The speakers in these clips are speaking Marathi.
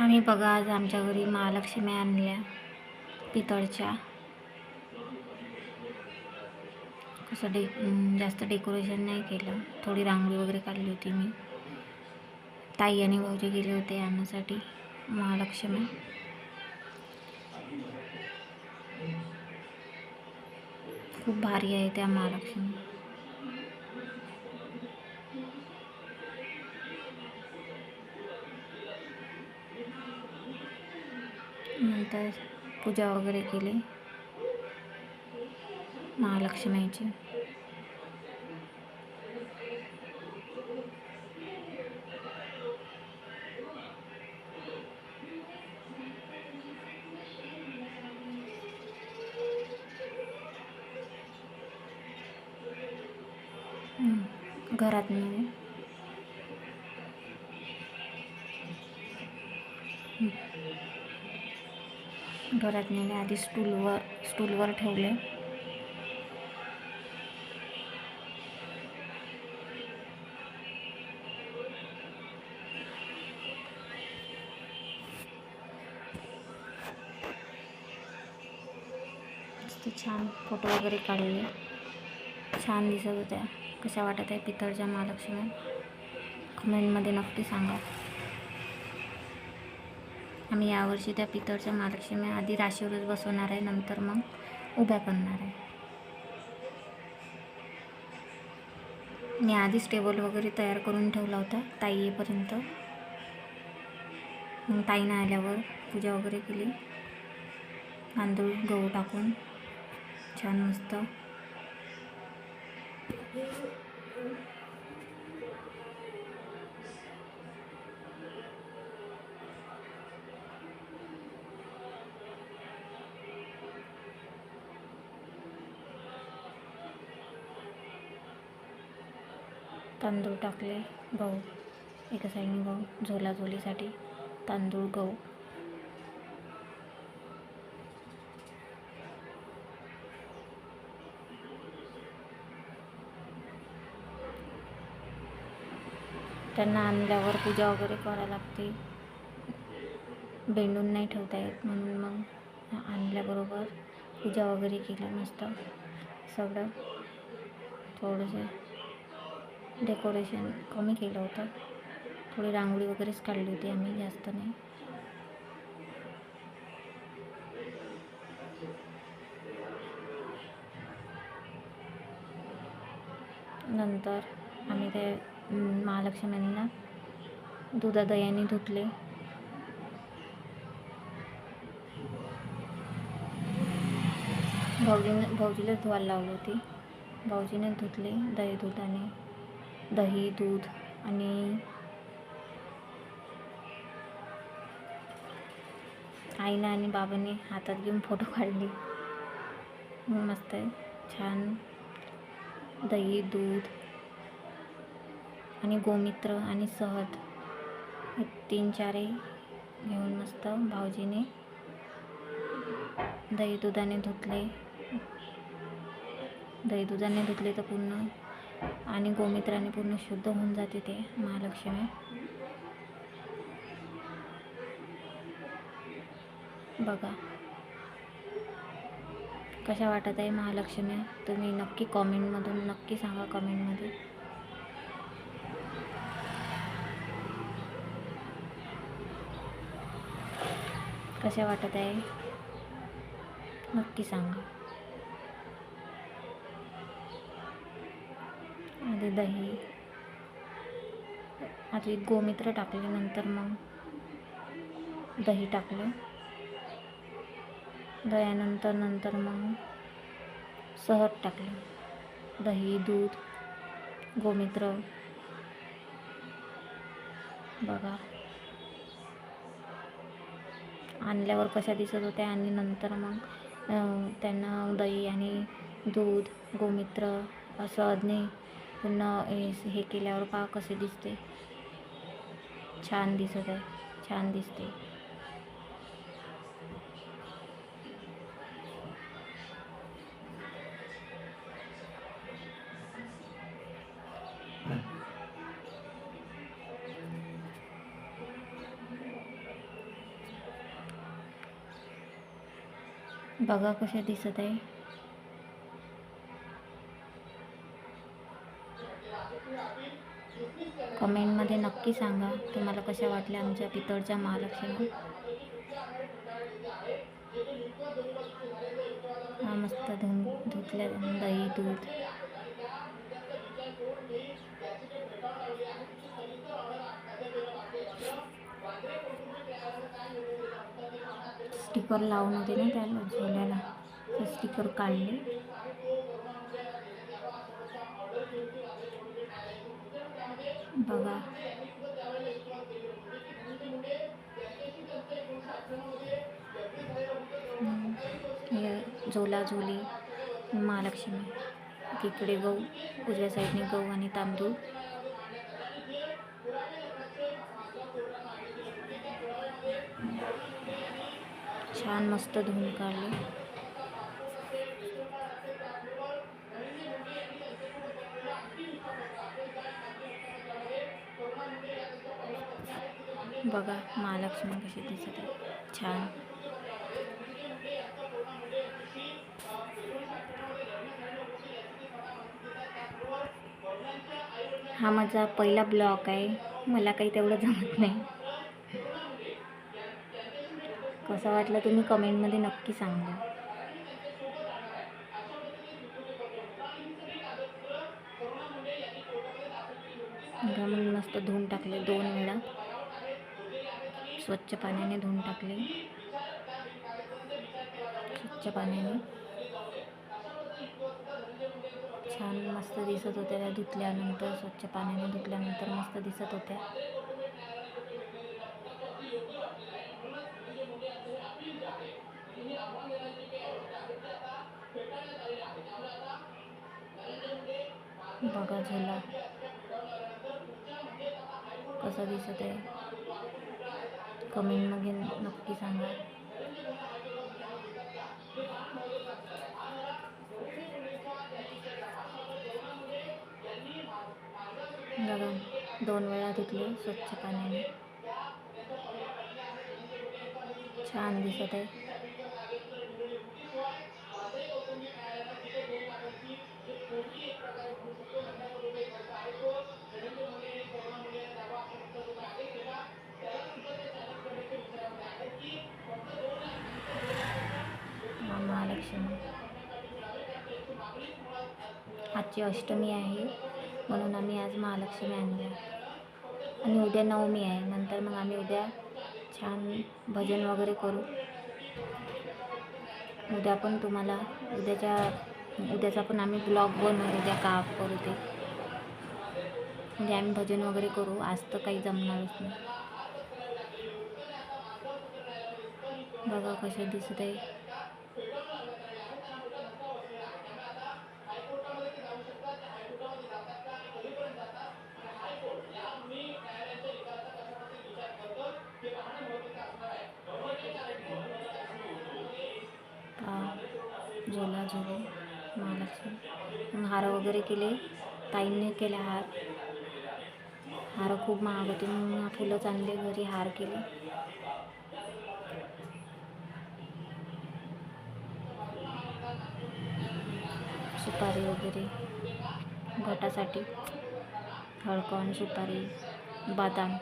आम्ही बघा आज आमच्या घरी महालक्ष्मी आणल्या पितळच्या. कसं डे जास्त डेकोरेशन नाही केलं. थोडी रांगोळी वगैरे काढली होती मी. ताई आणि भाऊजी गेले होते आणण्यासाठी महालक्ष्मी. खूप भारी आहे त्या महालक्ष्मी. आता पूजा वगैरे केली. महालक्ष्मीची. हम्म, घरात नेले घरात नेले आधी स्टूलवर स्टूलवर ठेवले. छान फोटो वगैरे काढले. छान दिसत होत्या. कशा वाटत आहे पितळच्या महालक्ष्मी कमेंटमध्ये नक्की सांगा. आम्ही यावर्षी त्या पितळच्या महालक्ष्मी आधी राशीवरच बसवणार आहे नंतर मग उभ्या करणार आहे. मी आधीच टेबल वगैरे तयार करून ठेवला होता ताई येईपर्यंत. मग ताईनं आल्यावर पूजा वगैरे केली. तांदूळ गहू टाकून छान मस्त तांदूळ टाकले गहू एका साईडने गहू झोलाझोलीसाठी तांदूळ गहू. त्यांना आणल्यावर पूजा वगैरे करायला लागते. बेंडून नाही ठेवता येत म्हणून मग आणल्याबरोबर पूजा वगैरे केली मस्त. सगळं थोडंसं डेकोरेशन कमी केलं होतं. थोडी रांगोळी वगैरेच काढली होती आम्ही जास्त नाही. नंतर आम्ही ते महालक्ष्मींना महालक्ष्म्यांना दुधा दह्याने धुतले. भाऊजीने भाऊजीलाच धुवायला लावली होती. भाऊजीने धुतले दही दुधाने दही दूध आणि आईनं आणि बाबांनी हातात घेऊन फोटो काढले. मस्त आहे. छान. दही दूध आणि गोमित्र आणि सहद. हे तीन चारही घेऊन मस्त भाऊजीने दही दुधाने धुतले. दही दुधाने धुतले तर पूर्ण आणि गोमित्राने पूर्ण शुद्ध होऊन जाते ते महालक्ष्मी. बघा. कशा वाटत आहे महालक्ष्मी? तुम्ही नक्की कॉमेंटमधून नक्की सांगा कमेंटमध्ये. कशा वाटत आहे? नक्की सांगा. आधी दही. आधी गोमित्र टाकले नंतर मग दही टाकलं. दह्यानंतर नंतर मग सहज टाकलं. दही दूध गोमित्र. बघा. आणल्यावर कशा दिसत होत्या आणि नंतर मग त्यांना दही आणि दूध गोमित्र असं अदने पुन्हा हे केल्यावर पहा कसे दिसते. छान दिसत आहे. छान दिसते. बघा कशा दिसत आहे. कमेंटमध्ये नक्की सांगा. तुम्हाला कशा वाटल्या आमच्या पितळच्या महालक्ष्मी हा मस्त धुन धुतल्या दही दूध. स्टिकर लावून होते ना त्याला झोल्याला. स्टिकर काढले. बघा. झोला झोली महालक्ष्मी. तिकडे गहू उजव्या साईडने गहू आणि तांदूळ. छान मस्त धुवून काढले. बघा महालक्ष्मी कशी दिसत आहे. छान. हा माझा पहिला ब्लॉग आहे. मला काही तेवढं जमत नाही. कसं वाटलं तुम्ही कमेंटमध्ये नक्की सांगा. मग मस्त धुवून टाकले दोन वेळा. स्वच्छ पाण्याने धुवून टाकले. स्वच्छ पाण्याने. छान मस्त दिसत होत्या त्या धुतल्यानंतर स्वच्छ पाण्याने धुतल्यानंतर मस्त दिसत होत्या. बघा झोला. कसा दिसत आहे. कमेंटमध्ये नक्की सांगा. बघा दोन वेळा धुतले स्वच्छ पाण्याने. छान दिसत आहे. आजची अष्टमी आहे. म्हणून आम्ही आज महालक्ष्मी आणल्या आणि उद्या नवमी आहे. नंतर मग आम्ही उद्या छान भजन वगैरे करू. उद्या पण तुम्हाला उद्याच्या उद्याचा पण आम्ही ब्लॉग बनवू. उद्या का करू ते. म्हणजे आम्ही भजन वगैरे करू. आज तर काही जमणारच नाही. बघा कसे दिसत आहे झोला महालक्ष्मी मग हार वगैरे केले. ताईंनी केले हार. हार खूप महाग होते म्हणून फुलंच आणले घरी हार केले. सुपारी वगैरे घटासाठी हळकण सुपारी बदाम.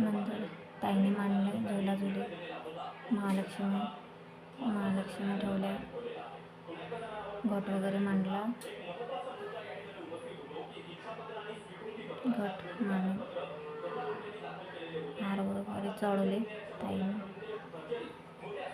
नंतर ताईने मांडले झोला झुले महालक्ष्मी महालक्ष्मी ठेवल्या. घट वगैरे मांडला. घट मांडून हार वगैरे चढवले ताईने.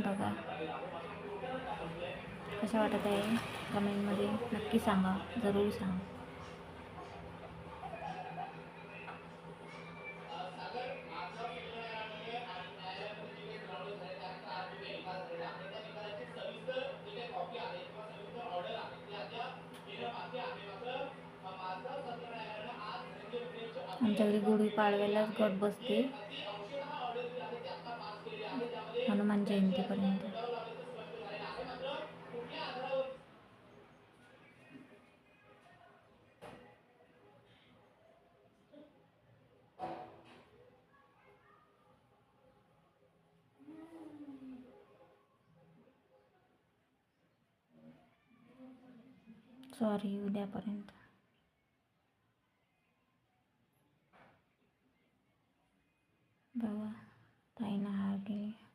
बघा. कसं वाटत आहे? कमेंटमध्ये नक्की सांगा. जरूर सांगा. आमच्याकडे गुढीपाडव्यालाच गट बसते. हनुमान जयंतीपर्यंत. सॉरी उद्यापर्यंत. बाबा ताई ना हार गेली